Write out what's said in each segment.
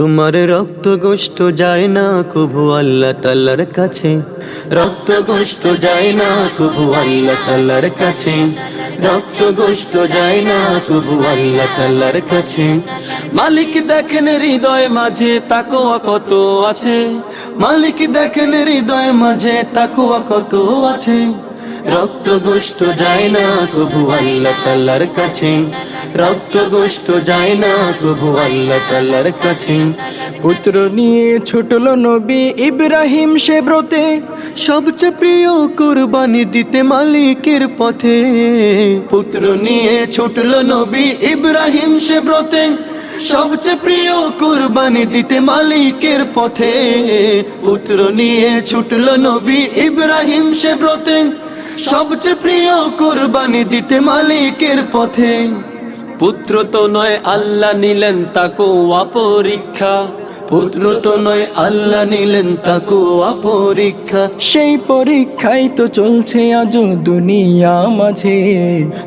তোমার রক্ত গোষ্ঠ যায় না কবু আল্লাহ তাল্লার কাছে। রক্ত গোষ্ঠ যায় না কবু আল্লাহ তাল্লার কাছে। রক্ত গোষ্ঠ যায় না কবু আল্লাহ তাল্লার কাছে। মালিক দেখেন হৃদয় মাঝে তাকোয়া কত আছে। মালিক দেখেন হৃদয় মাঝে তাকোয়া কত আছে। রক্ত গোষ্ঠ যায় না কবু আল্লাহ তাল্লার কাছে। রক্ত গোষ্ঠ যায় না কবু আল্লাহ তাল্লার কাছে। পুত্র নিয়ে ছুটল নবী ইব্রাহিম সে ব্রতে। সবচেয়ে প্রিয় কুরবানি দিতে মালিকের পথে। পুত্র নিয়ে ছুটল নবী ইব্রাহিম সে ব্রতে। সবচেয়ে প্রিয় কুরবানি দিতে মালিকের পথে। পুত্র নিয়ে ছুটল নবী ইব্রাহিম সে ব্রতে। সবচেয়ে প্রিয় কুরবানি দিতে মালিকের পথে। পুত্র তো নয় আল্লাহ নিলেন তাকো পরীক্ষা পুত্র তো নয় আল্লাহ নিলেন তাকো পরীক্ষা সেই পরীক্ষাই তো চলছে আজ দুনিয়া মাঝে।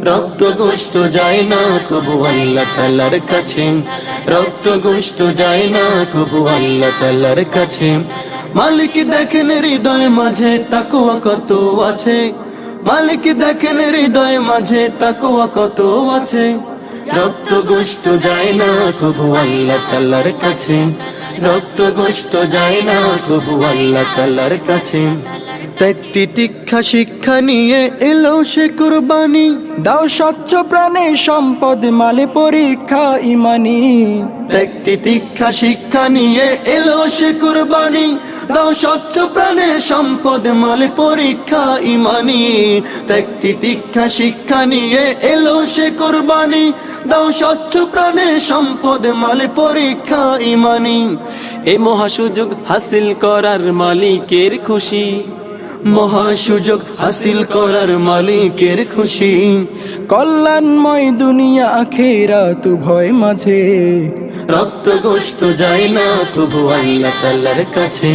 রক্ত গোষ্ঠ যায় না কবু আল্লাহ তাল্লার কাছে। রক্ত গোষ্ঠ যায় না কবু আল্লাহ তাল্লার কাছে। মালিক দেখেন হৃদয় মাঝে তাকুয়া কত আছে। মালিক দেখেন হৃদয় মাঝে তাকুয়া কত আছে। রক্ত গোষ্ঠ যায় না কবু আল্লাহ তাল্লার কাছে। রক্ত গোষ্ঠ যায় না কবু আল্লাহ তাল্লার কাছে। ত্যাগটি দীক্ষা শিক্ষা নিয়ে এলো সে কুরবানি। দাও স্বচ্ছ প্রাণে সম্পদ, মালে পরীক্ষা, ইমানি। ত্যাগটি দীক্ষা শিক্ষা নিয়ে এলো সে কুরবানি। দাও স্বচ্ছ প্রাণে সম্পদ, মালে পরীক্ষা, ইমানি। ত্যাগটি দীক্ষা শিক্ষা নিয়ে এলো সে কুরবানি। দাও স্বচ্ছ প্রাণে সম্পদ মালে পরীক্ষা ইমানি। এ মহা সুযোগ হাসিল করার মালিকের খুশি। মহা সুযোগ হাসিল করার মালিকের খুশি। কল্যাণময় দুনিয়া আখেরা তু ভয় মাঝে। রক্ত গোষ্ঠ যায় না কবু আল্লাহ তাল্লার কাছে।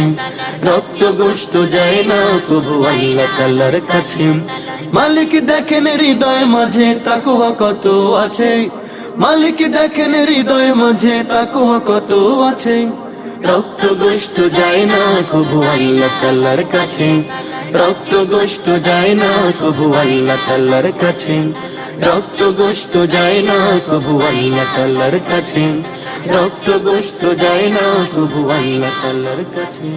রক্ত গোষ্ঠ যায় না কবু আল্লাহ তাল্লার কাছে। মালিক দেখেন হৃদয় মাঝে তাকুয়া কত আছে? মালিক দেখেন হৃদয় মাঝে তাকুয়া কত আছে? রক্ত গোষ্ঠ যায় না কবু আল্লাহ তাল্লার কাছে। রক্ত গোষ্ঠ যায় না কবু আল্লাহ তাল্লার কাছে। রক্ত গোষ্ঠ যায় না কবু আল্লাহ তাল্লার কাছে। রক্ত গোষ্ঠ যায় না কবু আল্লাহ তাল্লার কাছে।